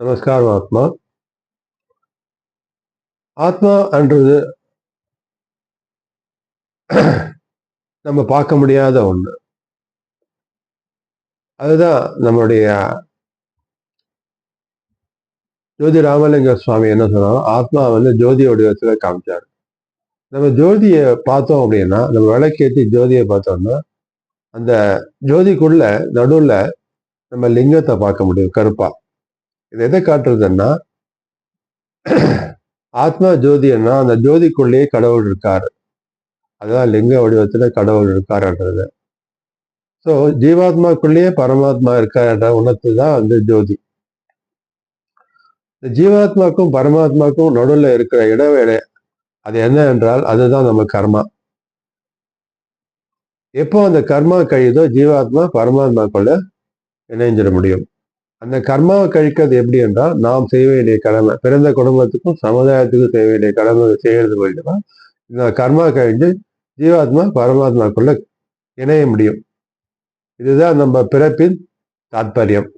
நமஸ்காரம் ஆத்மா. ஆத்மா என்றது நம்ம பார்க்க முடியாத ஒண்ணு. அதுதான் நம்முடைய ஜோதி ராமலிங்க சுவாமி என்ன சொன்னாலும் ஆத்மா வந்து ஜோதி வடிவத்தில் காமிச்சார். நம்ம ஜோதியை பார்த்தோம் அப்படின்னா நம்ம விளக்கேற்றி ஜோதியை பார்த்தோம்னா அந்த ஜோதிக்குள்ள நடுவுல நம்ம லிங்கத்தை பார்க்க முடியும் கருப்பா. இது எதை காட்டுறதுன்னா ஆத்மா ஜோதின்னா அந்த ஜோதிக்குள்ளேயே கடவுள் இருக்காரு. அதுதான் லிங்க வடிவத்துல கடவுள் இருக்காருன்றது. ஸோ ஜீவாத்மாக்குள்ளேயே பரமாத்மா இருக்காருன்ற உணர்த்து தான் வந்து ஜோதி. இந்த ஜீவாத்மாக்கும் பரமாத்மாக்கும் நடுவில் இருக்கிற இடைவேளை அது என்ன என்றால் அதுதான் நம்ம கர்மா. எப்போ அந்த கர்மா கழிதோ ஜீவாத்மா பரமாத்மாக்குள்ள இணைஞ்சிட முடியும். அந்த கர்மாவை கழிக்கிறது எப்படி என்றால் நாம் செய்ய வேண்டிய கடமை பிறந்த குடும்பத்துக்கும் சமுதாயத்துக்கும் செய்ய வேண்டிய கடமை செய்யறது வேண்டுமா இந்த கர்மா கழிஞ்சு ஜீவாத்மா பரமாத்மாக்குள்ள இணைய முடியும். இதுதான் நம்ம பிறப்பின் தாத்பரியம்.